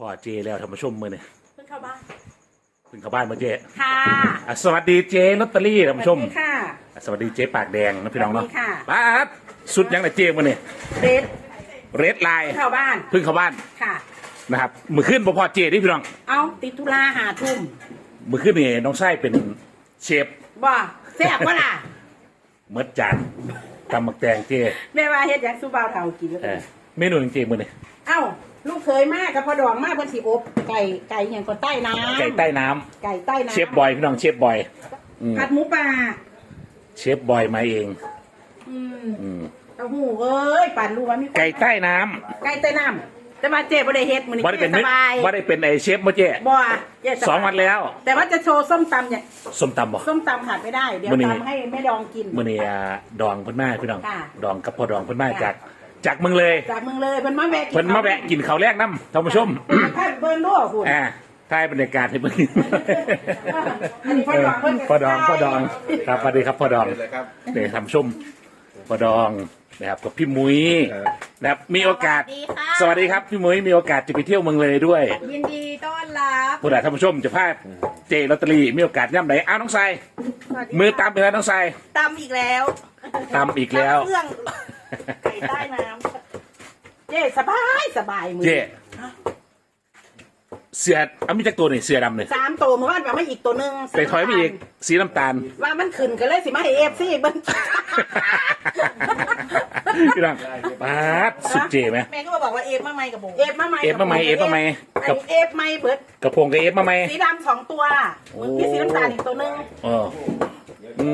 พ่อเจแล้วท่านผู้ชมมือเนี่ยเพิ่งเข้าบ้านเพิ่งเข้าบ้านมาเจค่ะอะสวัสดีเจลอตเตอรี่ท่านผู้ชมสวัสดีค่ะอะสวัสดีเจปากแดงนะพี่น้องเนาะสวัสดีค่ะ ป้าดสุดยังไงเจมาเนี่ยเรดเรดไลน์เพิ่งเข้าบ้านเพิ่งเข้าบ้านค่ะ นะครับมือขึ้นบ่พอเจที่พี่น้องเอาติดธุระหาทุ่มมือขึ้นนี่น้องไส้เป็นเชฟบ่แซ่บวะล่ะเมดจานตำหมักแตงเจแม่ว่าเฮ็ดหยังสู้บ่าวเฒ่ากินแล้วเออเมนูจริงๆมือเนี่ยเอ้า ลูกเคยมากกับพ่อดองมากเพิ่นสิอบไก่ไก่หยังก็ใต้น้ำไก่ใต้น้ำไก่ใต้น้ำเชฟบอยพี่น้องเชฟบอยอืมผัดหมูป่าเชฟบอยมาเอง อืมอืมเต้าหู้เอ้ยปั่นรู้ว่ามีคนไก่ใต้น้ำไก่ใต้น้ำแต่ว่าเจ๊บ่ได้เฮ็ดมื้อนี้บ่ได้เป็นสบายบ่ได้เป็นไอเชฟมาเจบ่เจ๊บายสองวันแล้วแต่ว่าจะโชว์ส้มตำเนี่ยส้มตำบ่ ส้มตำขาดไม่ได้ เดี๋ยวมื้อนี้ ตำให้แม่ดองกิน มื่อนี้อ่าดองเพิ่นมาพี่น้อง ค่ะดองกับพ่อดองเพิ่นมาค่ะ จาก จากเมืองเลยจากเมืองเลยเพิ่นมาแวะกินเพิ่นมาแวะกินข้าวแรกน้ำท่านผู้ชมท่านเบิ่งด้วยคุณอ่าถ่ายบรรยากาศให้เพิ่นอันนี้พ่อดองเพิ่นก็พ่อดองพ่อดองครับสวัสดีครับพ่อดองเลยครับเดี๋ยวท่านผู้ชมพ่อดองนะครับกับพี่มุ้ยเออนะครับมีโอกาสสวัสดีค่ะสวัสดีครับพี่มุ้ยมีโอกาสจะไปเที่ยวเมืองเลยด้วย ยินดีต้อนรับผู้ใดท่านผู้ชมจะพาเจลอตเตอรี่มีโอกาสย่ำไหนอ้าวน้องทรายมือตามไปแล้วน้องทรายตำอีกแล้วตามอีกแล้วเครื่อง ไก่ใต้น้เจ๊สบายสบายมือเจเสือเอามีจักตัวนี่เสือดำเนี่ยสามตัวเมื่อวานว่าไม่อีกตัวหนึงไปถอยไปอีกสีน้ำตาล ว่ามันขึ้นกันเลยสิมาให้เอฟซีเบิ่งพี่น้องปาดสุดเจไหม แม่ก็มาบอกว่าเอฟมาไม่กับโบเอฟมาใหม่เอฟมาใหม่เอฟมาใหม่อันนี้เอฟใหม่เบิดกระโปงกับเอฟมาไหมสีดำสองตัวมึงมีสีน้ำตาลอีกตัวหนึงอ๋ออื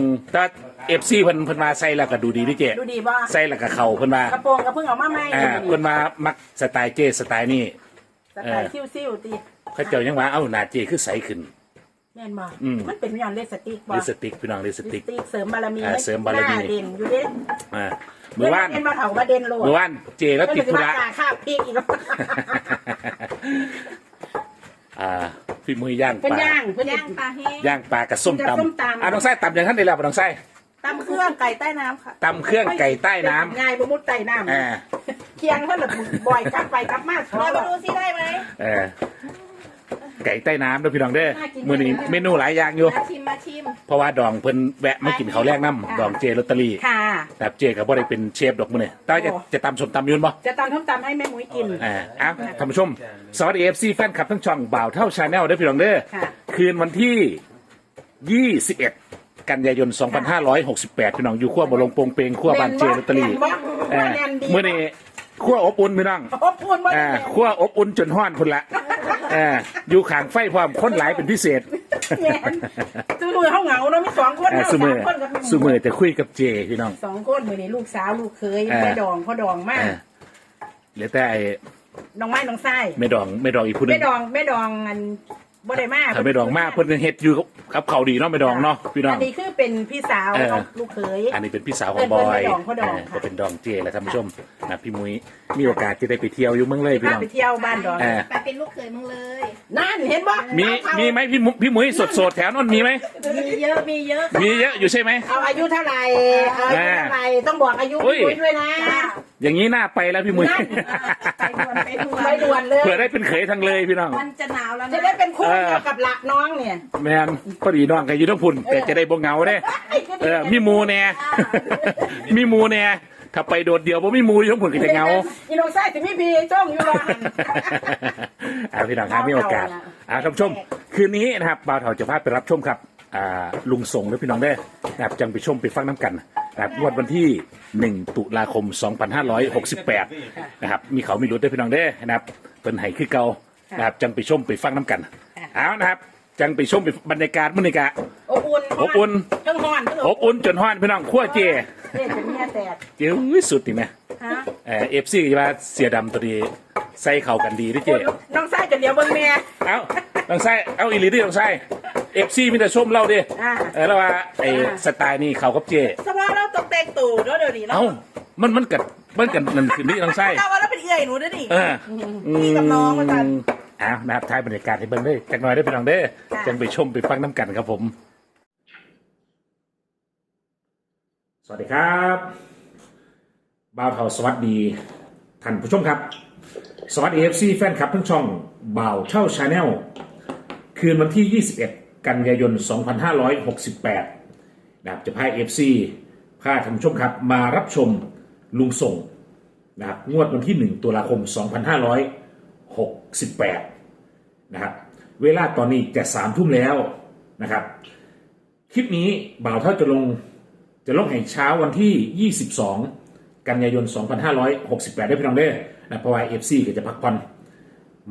มถ้า เอฟซีเพิ่นเพิ่นมาใส่แล้วก็ดูดีด้วยเจดูดีบ่ใส่แล้วก็เข่าเพิ่นมากระโปรงก็เพิ่งเอามาใหม่อ่าเพิ่นมามักสไตล์เจสไตล์นี่สไตล์ซิ่วๆตีเขาเจ้ายังว่าเอ้าหน้าเจคือใสขึ้นแม่นบ่อืมมันเป็นย้อนเลสติกบ่ลิปสติกพี่น้องลิปสลิติปกสติกเสริมบารมีอ่าเสริมบารมีหน้เด่นอยู่เด้อ่าเมื่อวานเป็นมาเถามาเด่นโลดเมื่อวานเจแล้วติดธุระไม่ได้มาข้าวพริกอีกแล้วอ่าพี่มือย่างเพิ่นปลาย่างเพิ่นย่าย่างงปลาแห้งย่างปลากับส้มกินกับตำส้มตำอะน้องไส้ตำอย่างท่านได้แล้วบ่น้องไส้ ตำเครื่องไก่ใต้น้ำค่ะตำเครื่องไก่ใต้น้ำง่ายบ่มุดใต้น้ำอ่าเคียงเท่านั้นบ่อยกลับไปกลับมาเรามาดูซิได้ไหมเออไก่ใต้น้ำเด้อพี่น้องเด้อน่ากินมื้อนี้เมนูหลายอย่างอยู่มาชิมมาชิมเพราะว่าดองเพิ่นแวะมากินข้าวแรกน้ำดองเจลอตเตอรี่ค่ะแบบเจก็บ่ได้เป็นเชฟดอกมื้อนี้แต่ว่าจะโอ้จะตำส้มตำอยืนบ่จะตำท้มตำให้แม่หมุ้ยกินอ่าเอ้าท่านผู้ชมสวัสดี FC แฟนคลับทั้งช่องบ่าวเท่าชาแนลเด้อพี่น้องเด้อค่ะคืนวันที่ 21 กันยายน 2568 พี่น้องอยู่ขั้วบ่ลงโปงเปงขั้วบ้านเจลอตเตอรี่แม่นบ่เออแม่นดีมื้อนี้ขั้วอบอุ่นพี่น้องโอ้พูดว่าอ่าขั้วอบอุ่นจนห้อนพุ่นละอ่าอยู่ข้างไฟพร้อมคนหลายเป็นพิเศษแม่นจูมือเขาเหงาเนาะมีสองคนอ่าเนาะสุมืสาอมคนกับสุมือจะคุยกับเจพี่น้อง สองคนมือนี่ลูกสาวลูกเคยอ่าแม่ดองพ่อดองมากอ่าเหลือแต่ไอ้น้องไม้น้องไส้ แม่ดองแม่ดองอีกผู้หนึแม่ง ดองแม่ดองอัน บ่ได้มากถ้าแม่ดองมากเพิ่นเฮ็ดอยู่กับเขาวดีเนาะแม่ดองเนาะพี่น้อง อันนี้คือเป็นพี่สาวเออของลูกเคยอันนี้เป็นพี่สาวของเอิ้นบเพิ่นอยแม่ดองพ่อดองเออค่ะก็เป็นดองเจแหละท่านผู้ชมนะพี่มุ้ยมีโอกาสจะได้ไปเที่ยวอยู่เมืองเลยพี่พาน้องไปเที่ยวบ้านดองเออไปเป็นลูกเขยมึงเลย นั่นเห็นบ่มีมีไหมพี่มุพี่มุ้ยสดสดๆแถวนั้นมีไหมมีเยอะมีเยอะ มีเยอะอยู่ใช่ไหมเอาอายุเท่าไหร่เอาอายุเท่าไหร่ต้องบอกอายุอุ้ยพี่ด้วยนะอย่างนี้น่าไปแล้วพี่มุ้ยนั่นไปด่วนไปด่วนไปด่วนเลยเผื่อได้เป็นเขยทางเลยพี่น้องมันจะหนาวแล้วจะนะได้เป็นคู่เออเดียวกับหลักน้องเนี่ยแมนพอดีน้องกับยูทั้งพุ่นแต่จะได้บ่เหงาเด้เออมีหมูแน่ มีหมูแน่ถ้าไปโดดเดียวบ่มีหมูอยู่ทั้งพุ่นก็จะเหงาอีน้องไส้ถึงมีพีจ้องอยู่รอหันอ่าพี่น้องครับมีโอกาสอ่าท่านผู้ชม คืนนี้นะครับบ่าวเถาจะพาไปรับชมครับอ่าลุงส่งหรือพี่น้องได้อนะครับจังไปชมไปฟังน้ำกันนะครับงวดวันที่ 1 ตุลาคม 2568 นะครับ มีเขามีรุดได้พี่น้องได้อนะครับเป็นไห้คือเก่านะครับจังไปชมไปฟังน้ำกัน เอานะครับ จังไปชมไปบรรยากาศมื้อนี้กะ อบอุ่นอบอุ่น ทั้งห้อนทั้งอบอุ่นจนฮ้อนพี่น้องขั้วเจเจ๊เป็นเมียแตกเจ้ยสุดนี่ไหมฮะเออฟซีว่าเสียดำตัวดีใส่เข้ากันดีเด้วยเจ น้องไส้จะเดียวเบิ่งแม่ เอาลองไส้เอาอีหลีดิลองไส้เอฟซีมีแต่ชมเราดิอ่า เออแล้วว่าไอ้อ่าสไตล์นี่เขากับเจ สภาพเราตกแต่งตู่เนอะเดี๋ยวนี้เนาะเอ้า มันมันกัดมันกันนั่นคือนี่ลองไส้เราว่าเราเป็นเอื่อยหนูด้วยดิเออพี่กับน้องมากัน อ้าวนะครับท้ายบรรยากาศให้เบิ่งเด้อจักหน่อยได้อพี่น้องเด้อค่ะจังไปชมไปฟังน้ำกันครับผม สวัสดีครับบ่าวเทาสวัสดีท่านผู้ชมครับ สวัสดีเอฟซีแฟนคลับทั้งช่องบ่าวเช่าชาแนลคืนวันที่ 21 กันยายน 2568นะครับจะพาเอฟซีพาท่านผู้ชมครับ มารับชมลุงส่งนะครับงวดวันที่ 1 ตุลาคม 2568 นะครับเวลาตอนนี้จะสามทุ่มแล้วนะครับ คลิปนี้บ่าวเท่าจะลงจะลงให้เช้าวันที่ 22 กันยายน 2568 ได้พี่น้องเด้อนะเพราะว่าเอฟซีก็จะพักผ่อน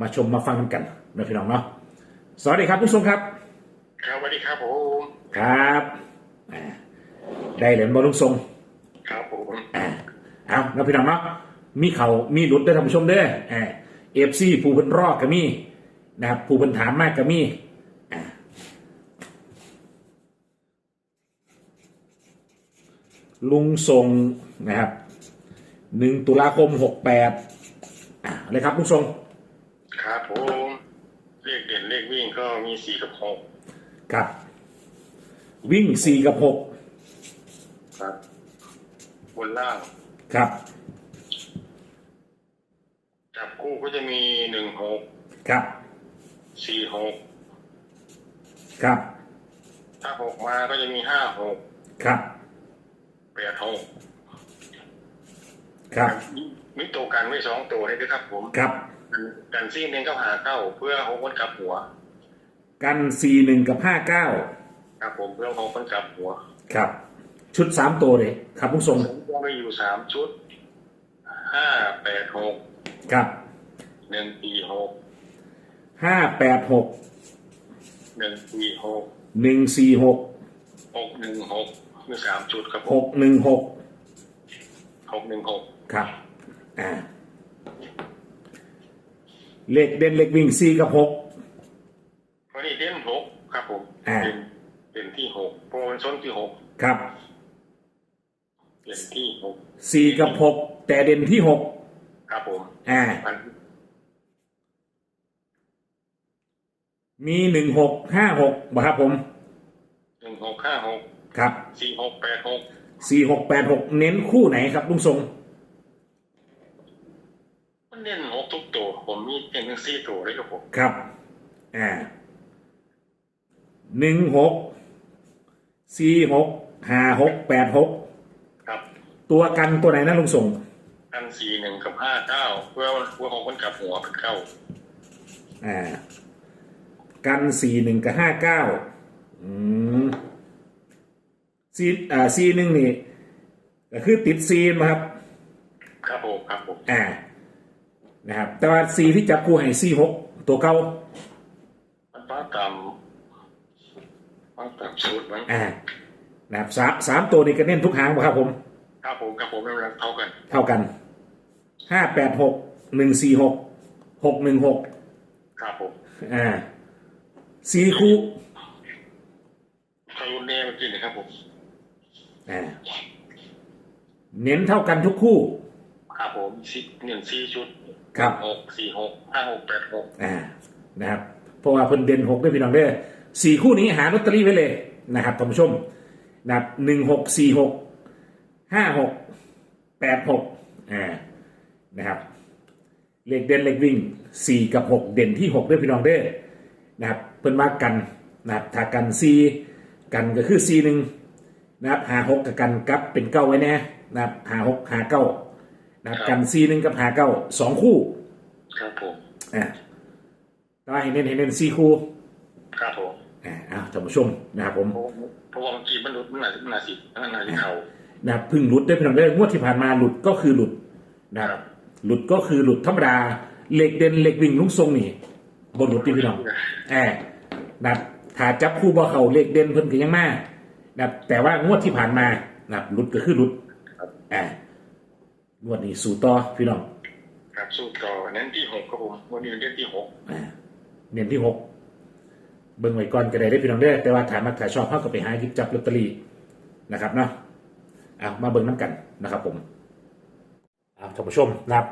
มาชมมาฟังกันนะพี่น้องเนาะสวัสดีครับผู้ชมครับ ครับสวัสดีครับผมครับอ่าได้เหรียญบอลลุงทรงครับผมอ่าเอาแล้วพี่น้องเนาะมีเขามีหลุดได้อท่านผู้ชมเด้ออ่า เอฟซีผู้เพิ่นรอกก็มีนะครับผู้เพิ่นถามมากก็มีอ่าลุงทรงนะครับหนึ่งตุลาคมหกแปดอ่าเลยครับลุงทรงครับผมเลขเด่นเลขวิ่งก็มีสี่กับหกครับ วิ่งสี่กับหกครับ บนล่างครับจับ คู่ก็จะมีหนึ่งหกครับสี่หกครับถ้าหกมาก็จะมีห้าหกครับแปดหกครับมีตัวกันไว้สองตัวให้ด้วยครับผมครับ กันซี่เน้นก็หาเข้าเพื่อหกคนกลับหัว กันสี่หนึ่งกับห้าเก้าครับผมเพื่อหกคนกลับหัว ครับ ชุดสามตัวเลยครับลุงทรงผมก็มีอยู่สามชุดห้าแปดหกครับ หนึ่งสี่หกห้าแปดหกหนึ่งสี่หกหนึ่งสี่หกหกหนึ่งหกมีสามชุดครับผหมกหนึ่งหกหกหนึ่งหกครับอ่าเลขเด่นเลขวิ่งสี่กับหกวันนี้เด่นหกครับผมอ่าเป็นเป็นที่หกเพราะมันส้นที่หกครับเป็นที่หกสี่กับหกแต่เด่นที่หกครับผมอ่า มันมีหนึ่งหกห้าหกบ่ครับผมหนึ่งหกห้าหกครับสี่หกแปดหกสี่หกแปดหกเน้นคู่ไหนครับลุงทรงมันเด่นหกทุกตัว ผมมีเป็นทั้งสี่ตัวเลยครับผมครับอ่าหนึ่งหกสี่หกห้าหกแปดหกครับ ตัวกันตัวไหนนะลุงส่งกันสี่หนึ่งกับห้าเก้าเพื่อเพื่อหกคนกลับหัวเป็นเก้าอ่า กันสี่หนึ่งกับห้าเก้าอืมซีอ่าซีหนึ่งนี่ก็คือติดซีมาครับ ครับผมครับผมอ่านะครับ แต่ว่าซีที่จับคู่ให้ซีหกตัวเก่ามันป้าตามป้าตามสูตรมันอ่านะครับสามสามตัวนี้ก็เน้นทุกหางป่ะครับผม ครับผมครับผมน้ำหนักเท่ากัน เท่ากันห้าแปดหกหนึ่งสี่หกหกหนึ่งหกครับผมอ่า สี่คู่เขารุ่นแน่เมื่อกี้นะครับผมอ่าเน้นเท่ากันทุกคู่ ครับผมสี่หนึ่งสี่ชุดครับหกสี่หกห้าหกแปดหกอ่านะครับ เพราะว่าเพิ่นเด่นหกด้วยพี่น้องเด้อสี่คู่นี้หาลอตเตอรี่ไว้เลยนะครับท่านผู้ชมนะครับหนึ่งหกสี่หกห้าหกแปดหกอ่านะครับเลขเด่นเลขวิ่งสี่กับหกเด่นที่หกด้วยพี่น้องเด้อ นะครับเพิ่นว่ากันนะครับถ้ากันสี่กันก็คือสี่หนึ่งนะครับหาหกกับกันกับเป็นเก้าไว้แน่นะครับหาหกหาเก้านะครับกันสี่หนึ่งกับหาเก้าสองคู่ครับผมอ่าแต่ว่าให้เน้นให้เน้นสี่คู่ครับผมอ่าอ้าวท่านผู้ชมนะครับผมเพราะเพราะว่าเมื่อกี้มันหลุดมันหนามันหนาสิมันหนาสิเขานะครับเพึ่งหลุดได้พี่น้องได้องวดที่ผ่านมาหลุดก็คือหลุดนะครับหลุดก็คือหลุดธรรมดาเหล็กเด่นเหล็กวิ่งลุงทรงนี่ บนหลุดที่พี่น้องแอบนะครับถ้าจับคู่บ่เขาเหล็กเด่นเพิ่นก็ยังมานะครับแต่ว่างวดที่ผ่านมานะครับหลุดก็คือหลุดอ่างวดนี้สู่ต่อพี่น้องครับสู้ต่อเน้นที่หกครับผมวันนี้เน้นที่หกอ่าเน้นที่หกเบิ่งไว้ก่อนก็ได้ได้อพี่น้องเด้อแต่ว่าถามมาถ่ายชอบเข้าก็ไปหาหยิบจับลอตเตอรี่นะครับเนาะเอามาเบิ่งน้ำกันนะครับ ผมเอาท่านผู้ชมนะครับ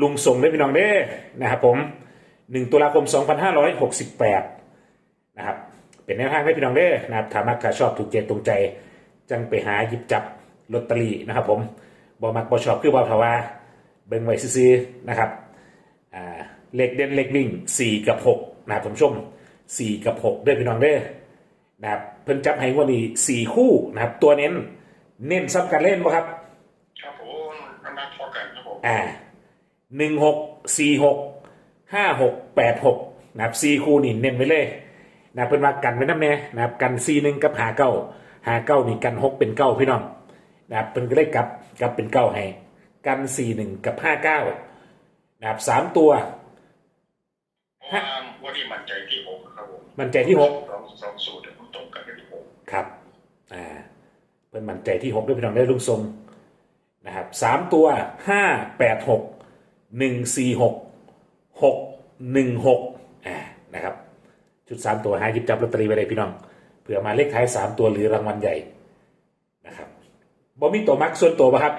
ลุงส่งได้อพี่น้องเด้อนะครับผม หนึ่งตุลาคม 2568 นะครับ เป็นแนวทางได้อพี่น้องเด้อนะครับถามมาถ่ายชอบถูกใจตรงใจ จังไปหาหยิบจับลอตเตอรี่นะครับผมบอมักบอชอบคือบอทว่าเบิ่งไว้ซื้อๆนะครับอ่าเลขเด่นเลขวิ่งสี่กับหกนะครับท่านผู้ชมสี่กับหกด้วยพี่น้องเด้อนะครับเพิ่นจับให้งวันนี้สี่คู่นะครับ ตัวเน้นเน้นซ้ำกันเล่นป่ะครับ ครับผมอันนั้นพอกันครับผมอ่าหนึ่งหกสี่หก ห้าหกแปดหกนะครับสี่คู่นี่เน้นไว้เลยนะครับเพิ่นว่ากันไว้น้ำแน่นะครับกันสี่หนึ่งกับหาเก้าหาเก้านี่กันหกเป็นเก้าพี่น้องนะครับเพิ่นก็เลยกลับกลับเป็นเก้าให้กันสี่หนึ่งกับห้าเก้านะครับสามตัวเพราะว่าวันนี้มั่นใจที่หกครับผมมันใจที่หกสองสองสูตรเนี่ยผมตรงกันที่หกครับอ่าเพิ่นมั่นใจที่หกด้วยพี่น้องได้ลุงทรงนะครับสามตัวห้าแปดหกหนึ่งสี่หก หกหนึ่งหกอ่านะครับ ชุดสามตัวหาหยิบจับลอตเตอรี่ไว้เลยพี่น้องเผื่อมาเลขท้ายสามตัวหรือรางวัลใหญ่นะครับบ่มีตัวมักส่วนตัวป่ะครับ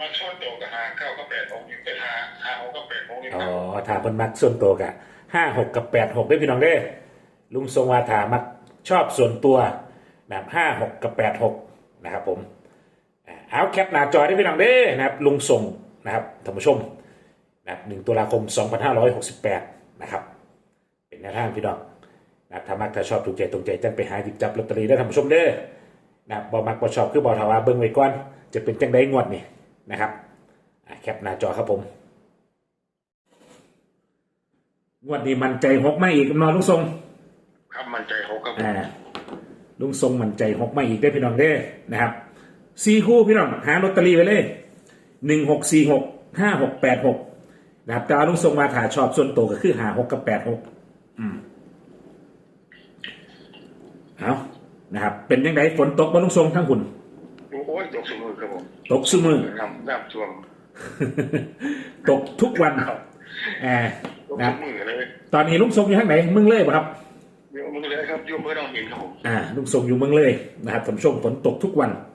มาชอบตัวกับห้าเก้าก็แปดหกนี่เป็นห้าห้าหกก็แปดหกนี่อ๋คอรับถามเพิ่นมักส่วนตัวกะห้าหกกับแปดหกได้พี่น้องเด้อลุงทรงวาถามักชอบส่วนตัวนะครับห้าหกกับแปดหกนะครับผมอ่าเอาแคปหน้าจอได้พี่น้องเด้อนะครับลุงทรง นะครับท่านผู้ชมนะครับหนึ่งตุลาคม 2568 นะครับ เป็นแนวทางพี่น้องนะครับถ้ามักถ้าชอบถูกใจตรงใจจังไปหาหยิบจับลอตเตอรี่ได้ท่านผู้ชมเด้อนะครับบ่มักบ่ชอบคือบ่ทว่าเบิ่งไว้ก่อน จะเป็นจังไดงวดนี่นะครับอ่าแคปหน้าจอครับผม งวดนี้มันใจหกไม่อีกนอนลุงทรง ครับมั่นใจหกครับผมอ่าลุงทรงมันใจหกไม่อีกได้อพี่น้องเด้อนะครับสี่คู่พี่น้องหาลอตเตอรี่ไปเลย หนึ่งหกสี่หกห้าหกแปดหกนะครับแต่ว่าลุงทรงมาถ่ายชอบส่วนตัวก็คือหาหกกับแปดหกอืมเอานะครับ เป็นยังไงฝนตกบ้าลุงทรงทั้งหุ่นโอ้ยตกสมือครับผมตกซุมือน้ำน้ำท่วมตกทุกวันครับแอบตกนะคสรับมือเลยตอนนี้ลุงทรงอยู่ทางไหนมึงเลยป่ะครับโยมมือเลยครับโยมเพื่อนน้องเห็นครับผมอ่าลุงทรงอยู่เมืองเลยนะครับท่านผู้ชมฝนตกทุกวันเอา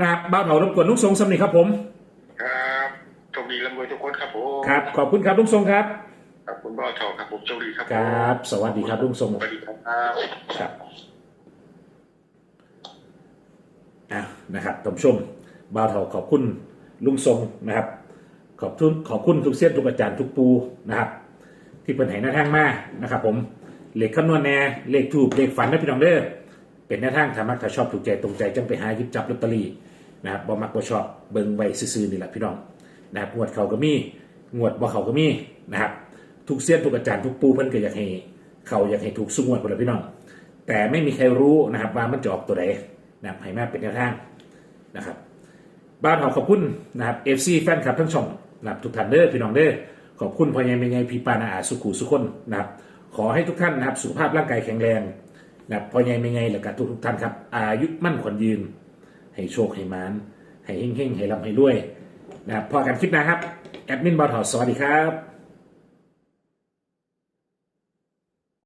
นะครับบ้านเผารบกวนลุงทรงสำนีครับผม ครับโชคดีร่ำรวยทุกคนครับผมครับ ขอบคุณครับลุงทรงครับ ขอบคุณบ้าเท่าครับผมโชคดีครับผมครับ สวัสดีครับลุงทรงสวัสดีครับครับอะนะครับท่านผู้ชมบ้าวเถาขอบคุณลุงทรงนะครับ ขอบคุณขอบคุณทุกเส้นทุกอาจารย์ทุกปูนะครับ ที่เป็นไหหน้าทางมานะครับ ผมเลขคำนวณแน่เลขถูกเลขฝันนะพี่น้องเด้อเป็นหน้าทางถ้ามักถ้าชอบถูกใจตรงใจจังไปหาหยิบจับลอตเตอรี่ นะครับบ่มักบ่ชอบเบิ่งไว้ซื่อๆนี่แหละพี่น้องนะครับงวดเขาก็มีงวดบ่เขาก็มีนะครับทุกเส้นทุกอาจารย์ทุกปูเพิ่นก็อยากให้เขาอยากให้ถูกสุงวดคนละพี่น้อง แต่ไม่มีใครรู้นะครับว่ามันจะออกตัวไหนนะครับให้มาเป็นแนวทางนะครับบ้านเราขอบคุณนะครับเอฟซีแฟนคลับทั้งช่องนะครับทุกท่านเด้อพี่น้องเด้อขอบคุณพ่อใหญ่แม่ใหญ่พี่ปานาอาสุขุสุคนนะครับขอให้ทุกท่านนะครับสุขภาพร่างกายแข็งแรงนะครับพ่อใหญ่แม่ใหญ่และก็ทุกทุกท่านครับอายุมั่นขวัญยืน ให้โชคให้มานให้เฮงเฮงให้ร่ำให้รวยนะครับพอกันคลิปนะครับ แอดมินบอทอสวัสดีครับ